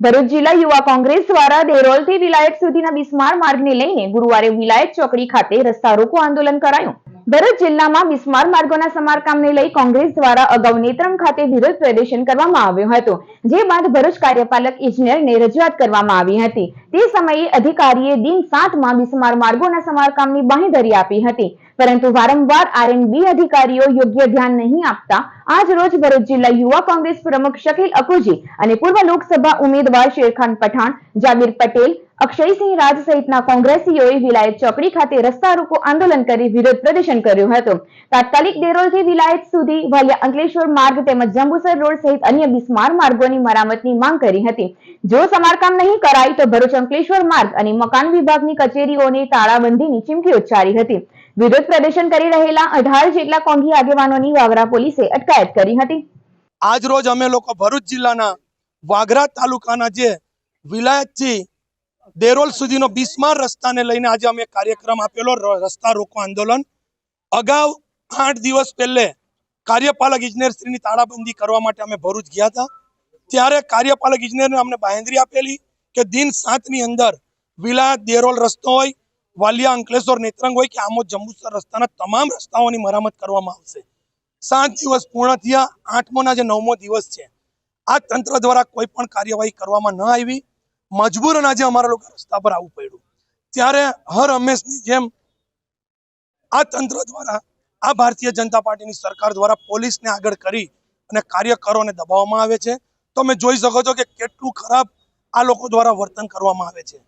ભરૂચ જિલ્લા યુવા કોંગ્રેસ દ્વારા દેરોલથી વિલાયત સુધીના બિસ્માર માર્ગને લઈને ગુરુવારે વિલાયત ચોકડી ખાતે રસ્તા રોકો આંદોલન કરાયું. ભરૂચ જિલ્લામાં બિસ્માર માર્ગોના સમારકામને લઈ કોંગ્રેસ દ્વારા અગાઉ નેત્રમ ખાતે વિરોધ પ્રદર્શન કરવામાં આવ્યું હતું, જે બાદ ભરૂચ કાર્યપાલક ઇજનેરને રજૂઆત કરવામાં આવી હતી. તે સમયે અધિકારીએ દિન સાતમાં બિસ્માર માર્ગોના સમારકામની બાંહેધરી આપી હતી. પરંતુ વારંવાર આરએનબી અધિકારીઓ યોગ્ય ધ્યાન નહીં આપતા આજ રોજ ભરૂચ જિલ્લા યુવા કોંગ્રેસ પ્રમુખ શકીલ અકુજી અને પૂર્વ લોકસભા ઉમેદવાર શેરખાન પઠાણ, જાબીર પટેલ, અક્ષયસિંહ રાજ સહિતના કોંગ્રેસીઓએ વિલાયત ચોકડી ખાતે રસ્તા રોકો આંદોલન કરી વિરોધ પ્રદર્શન કર્યું હતું. તાત્કાલિક ડેરોલથી વિલાયત સુધી વાલિયા અંકલેશ્વર માર્ગ તેમજ જંબુસર રોડ સહિત અન્ય બિસ્માર માર્ગોની મરામતની માંગ કરી હતી. જો સમારકામ નહીં કરાય તો ભરૂચ અંકલેશ્વર માર્ગ અને મકાન વિભાગની કચેરીઓને તાળાબંધીની ચીમકી ઉચ્ચારી હતી. વિરોધ પ્રદર્શન કરી રહેલા અઢાર જેટલા કોંઘી આગેવાનોની વાગરા પોલીસે અટકાયત કરી હતી. આજ રોજ અમે લોકો ભરૂચ જિલ્લાના વાગરા તાલુકાના જે વિલાયતથી દેરોલ સુધીનો બિસ્માર રસ્તાને લઈને આજે અમે કાર્યક્રમ આપેલો રસ્તા રોકો આંદોલન. અગાઉ આઠ દિવસ પહેલે કાર્યપાલક ઇજનેરશ્રીની તાળાબંધી કરવા માટે અમે ભરૂચ ગયા હતા. ત્યારે કાર્યપાલક ઇજનેરને અમને બાહેંધરી આપેલી કે દિન સાતની અંદર વિલાયત દેરોલ રસ્તો હોય વાલિયા અંકલેશ્વર નેત્રંગ હોય કે આમોદ જંબુસર રસ્તાના તમામ રસ્તાઓની મરામત કરવામાં આવશે. સાત દિવસ પૂર્ણ થયા, આઠમોના જે નવમો દિવસ છે, આ તંત્ર દ્વારા કોઈ પણ કાર્યવાહી કરવામાં ન આવી. મજબૂરન આજે અમારા લોકો રસ્તા પર આવવું પડ્યું. ત્યારે હર હંમેશની જેમ આ તંત્ર દ્વારા, આ ભારતીય જનતા પાર્ટીની સરકાર દ્વારા પોલીસને આગળ કરી અને કાર્યકરોને દબાવવામાં આવે છે. તમે જોઈ શકો છો કે કેટલું ખરાબ આ લોકો દ્વારા વર્તન કરવામાં આવે છે.